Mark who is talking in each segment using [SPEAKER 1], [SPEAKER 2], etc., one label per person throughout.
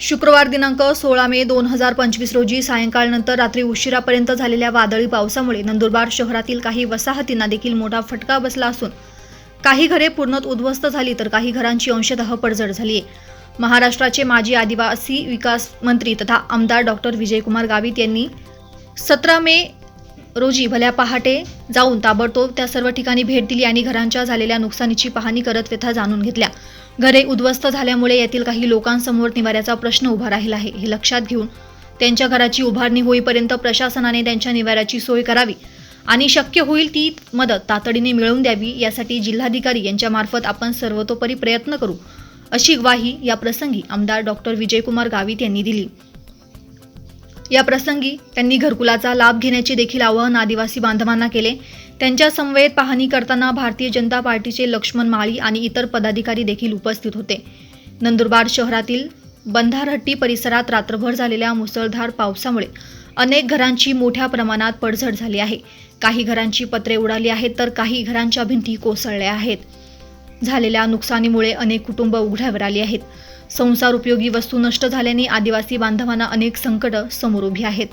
[SPEAKER 1] शुक्रवार दिनांक सोळा मे दोन हजार पंचवीस रोजी सायंकाळनंतर रात्री उशिरापर्यंत झालेल्या वादळी पावसामुळे नंदुरबार शहरातील काही वसाहतींना देखील मोठा फटका बसला असून काही घरे पूर्णत उद्ध्वस्त झाली तर काही घरांची अंशतः पडझड झाली आहे. महाराष्ट्राचे माजी आदिवासी विकास मंत्री तथा आमदार डॉक्टर विजयकुमार गावित यांनी सतरा मे रोजी भल्या पहाटे जाऊन ताबडतोब त्या सर्व ठिकाणी भेट दिली आणि घरांच्या झालेल्या नुकसानीची पाहणी करत व्यथा जाणून घेतल्या. घरे उद्ध्वस्त झाल्यामुळे यातील काही लोकांसमोर निवाऱ्याचा प्रश्न उभा राहिला आहे हे लक्षात घेऊन त्यांच्या घराची उभारणी होईपर्यंत प्रशासनाने त्यांच्या निवाऱ्याची सोय करावी आणि शक्य होईल ती मदत तातडीने मिळवून द्यावी यासाठी जिल्हाधिकारी यांच्यामार्फत आपण सर्वतोपरी प्रयत्न करू अशी ग्वाही या प्रसंगी आमदार डॉक्टर विजयकुमार गावित यांनी दिली. या प्रसंगी त्यांनी घरकुलाचा लाभ घेण्याचे देखील आवाहन आदिवासी बांधवांना केले. त्यांच्या समवेत पाहणी करताना भारतीय जनता पार्टीचे लक्ष्मण माळी आणि इतर पदाधिकारी देखील उपस्थित होते. नंदुरबार शहरातील बंधारहट्टी परिसरात रात्रभर झालेल्या मुसळधार पावसामुळे अनेक घरांची मोठ्या प्रमाणात पडझड झाली आहे. काही घरांची पत्रे उडाली आहेत तर काही घरांच्या भिंती कोसळल्या आहेत. झालेल्या नुकसानीमुळे अनेक कुटुंब उघड्यावर आली आहेत. संसार उपयोगी वस्तू नष्ट झाल्याने आदिवासी बांधवांना अनेक संकट समोर उभी आहेत.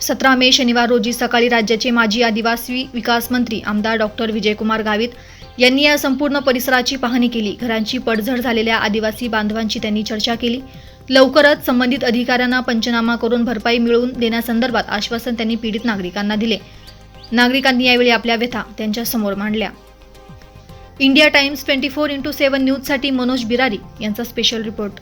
[SPEAKER 1] सतरा मे शनिवार रोजी सकाळी राज्याचे माजी आदिवासी विकास मंत्री आमदार डॉक्टर विजयकुमार गावित यांनी या संपूर्ण परिसराची पाहणी केली. घरांची पडझड झालेल्या आदिवासी बांधवांची त्यांनी चर्चा केली. लवकरच संबंधित अधिकाऱ्यांना पंचनामा करून भरपाई मिळवून देण्यासंदर्भात आश्वासन त्यांनी पीडित नागरिकांना दिले. नागरिकांनी यावेळी आपल्या व्यथा त्यांच्यासमोर मांडल्या. India Times twenty four into seven न्यूजसाठी मनोज बिरारी यांचा स्पेशल रिपोर्ट